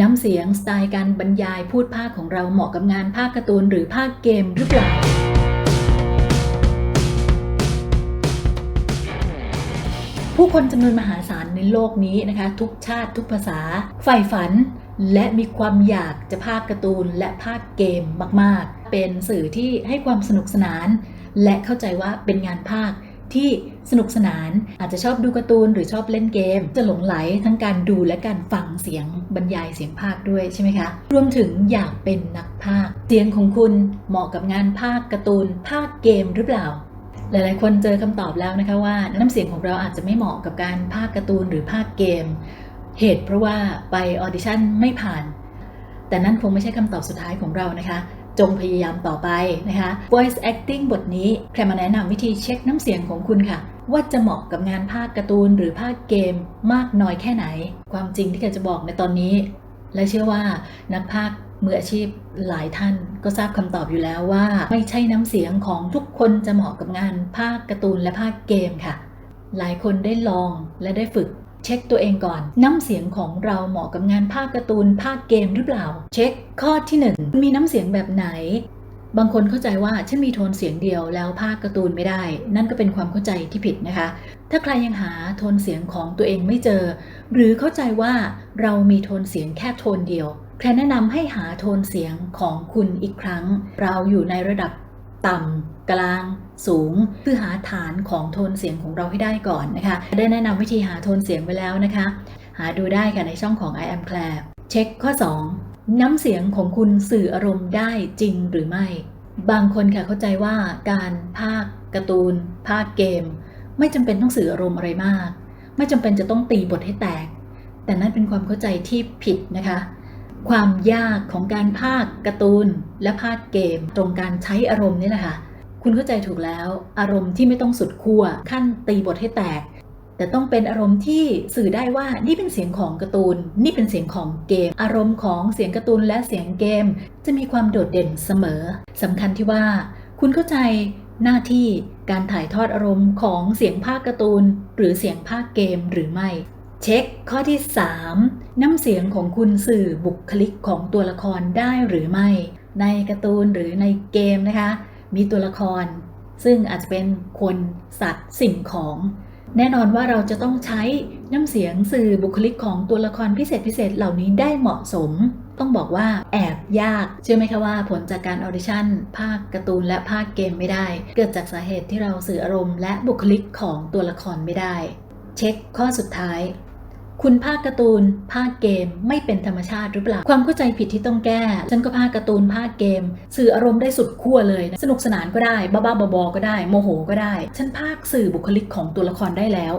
น้ำเสียงสไตล์การบรรยายพูดภาคของเราเหมาะกับงานภาคการ์ตูนหรือภาคเกมหรือเปล่า ผู้คนจำนวนมหาศาลในโลกนี้นะคะ ทุกชาติทุกภาษาใฝ่ฝัน และมีความอยากจะภาคการ์ตูนและภาคเกมมาก ๆ เป็นสื่อที่ให้ความสนุกสนาน และเข้าใจว่าเป็นงานภาค ที่สนุกสนาน อาจจะชอบดูการ์ตูนหรือชอบเล่นเกม จะหลงไหลทั้งการดูและการฟังเสียงบรรยายเสียงภาคด้วยใช่ไหมคะ รวมถึงอยากเป็นนักภาค เสียงของคุณเหมาะกับงานภาคการ์ตูน ภาคเกมหรือเปล่าหลายๆ คนเจอคำตอบแล้วนะคะว่าน้ำเสียงของเราอาจจะไม่เหมาะกับการภาคการ์ตูนหรือภาคเกม เหตุเพราะว่าไปออดิชั่นไม่ผ่าน แต่นั่นคงไม่ใช่คำตอบสุดท้ายของเรานะคะ จงพยายามต่อไปนะคะ voice acting บทนี้แครมาแนะนำวิธีเช็คน้ำเสียงของคุณค่ะ ว่าจะเหมาะกับงานภาคการ์ตูนหรือภาคเกมมากน้อยแค่ไหน ความจริงที่แกจะบอกในตอนนี้ และเชื่อว่านักภาคมืออาชีพหลายท่านก็ทราบคำตอบอยู่แล้วว่า ไม่ใช่น้ำเสียงของทุกคนจะเหมาะกับงานภาคการ์ตูนและภาคเกมค่ะ หลายคนได้ลองและได้ฝึก เช็คตัวเองก่อน น้ำเสียงของเราเหมาะกับงานภาคการ์ตูนภาคเกมหรือเปล่า เช็คข้อที่ 1 มีน้ำเสียงแบบไหน บางคนเข้าใจว่าฉันมีโทนเสียงเดียวแล้วภาคการ์ตูนไม่ได้ นั่นก็เป็นความเข้าใจที่ผิดนะคะ ถ้าใครยังหาโทนเสียงของตัวเองไม่เจอ หรือเข้าใจว่าเรามีโทนเสียงแค่โทนเดียวแพรแนะนำให้หาโทนเสียงของคุณอีกครั้ง เราอยู่ในระดับ ต่ำกลางสูงเพื่อหาฐานของโทนเสียงของเราให้ได้ก่อนนะคะ ได้แนะนำวิธีหาโทนเสียงไว้แล้วนะคะ หาดูได้ค่ะในช่องของ I am Claire เช็คข้อ 2 น้ำเสียงของคุณสื่ออารมณ์ได้จริงหรือไม่ บางคนค่ะเข้าใจว่าการภาคการ์ตูน ภาคเกม ไม่จำเป็นต้องสื่ออารมณ์อะไรมาก ไม่จำเป็นจะต้องตีบทให้แตก แต่นั่นเป็นความเข้าใจที่ผิดนะคะ ความยากของการภาคการ์ตูน และภาคเกม ตรงการใช้อารมณ์นี่แหละค่ะ คุณเข้าใจถูกแล้ว อารมณ์ที่ไม่ต้องสุดขั้วขั้นตีบทให้แตก แต่ต้องเป็นอารมณ์ที่สื่อได้ว่านี่เป็นเสียงของการ์ตูน นี่เป็นเสียงของเกม อารมณ์ของเสียงการ์ตูนและเสียงเกม จะมีความโดดเด่นเสมอสำคัญที่ว่า คุณเข้าใจหน้าที่การถ่ายทอดอารมณ์ของเสียงภาคการ์ตูน หรือเสียงภาคเกมหรือไม่ เช็คข้อที่ 3 น้ำเสียงของคุณสื่อบุคลิกของตัวละครได้หรือไม่ ในการ์ตูนหรือในเกมนะคะ มีตัวละคร ซึ่งอาจจะเป็นคนสัตว์สิ่งของ แน่นอนว่าเราจะต้องใช้น้ำเสียงสื่อบุคลิกของตัวละครพิเศษพิเศษเหล่านี้ได้เหมาะสม ต้องบอกว่าแอบยาก เชื่อไหมคะว่าผลจากการออดิชั่น ภาคการ์ตูนและภาคเกมไม่ได้ เกิดจากสาเหตุที่เราสื่ออารมณ์และบุคลิกของตัวละครไม่ได้ เช็คข้อสุดท้าย คุณภาคการ์ตูนภาคเกมไม่เป็นธรรมชาติหรือเปล่า ความเข้าใจผิดที่ต้องแก้ ฉันก็ภาคการ์ตูนภาคเกม สื่ออารมณ์ได้สุดขั้วเลยนะสนุกสนานก็ได้บ้าๆบอๆก็ได้โมโหก็ได้ ฉันภาคสื่อบุคลิกของตัวละครได้แล้ว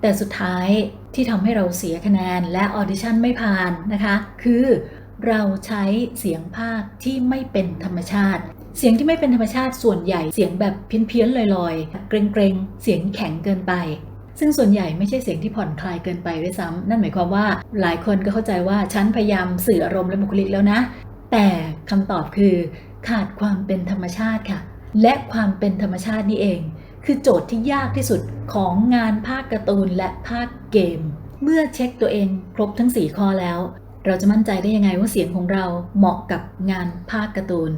แต่สุดท้ายที่ทำให้เราเสียคะแนนและออดิชั่นไม่ผ่านนะคะ คือเราใช้เสียงภาคที่ไม่เป็นธรรมชาติ เสียงที่ไม่เป็นธรรมชาติส่วนใหญ่เสียงแบบเพี้ยนๆลอยๆ เกรงๆ เสียงแข็งเกินไป ซึ่งส่วนใหญ่ไม่ใช่เสียงที่ผ่อนคลายเกินไปด้วยซ้ำนั่นหมายความว่าหลายคนก็เข้าใจว่าฉันพยายามสื่ออารมณ์และบุคลิกแล้วนะ แต่คำตอบคือ ขาดความเป็นธรรมชาติค่ะ และความเป็นธรรมชาตินี่เอง คือโจทย์ที่ยากที่สุดของงานภาคการ์ตูนและภาคเกม เมื่อเช็คตัวเองครบทั้ง 4 ข้อแล้ว เราจะมั่นใจได้ยังไงว่าเสียงของเราเหมาะกับงานภาคการ์ตูน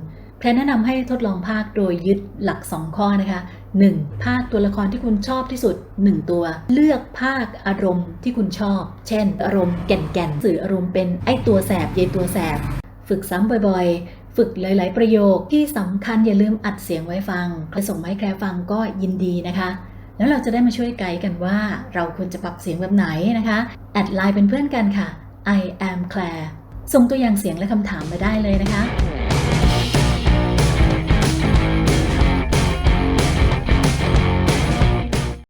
พรแนะนำให้ทดลองภาคโดยยึดหลัก 2 ข้อนะคะ 1. ภาคตัวละครที่คุณชอบที่สุด 1 ตัว เลือกภาคอารมณ์ที่คุณชอบ เช่น อารมณ์แก่นๆสื่ออารมณ์เป็นไอตัวแสบเยตัวแสบ ฝึกซ้ำบ่อยๆ ฝึกหลาย ๆ ประโยคที่สำคัญอย่าลืมอัดเสียงไว้ฟังใครส่งมาให้แคร์ฟังก็ยินดีนะคะ แล้วเราจะได้มาช่วยไกด์กันว่าเราควรจะปรับเสียงแบบไหนนะคะแอดไลน์เป็นเพื่อนกันค่ะ I am Claire ส่งตัวอย่างเสียงและคำถามมาได้เลยนะคะ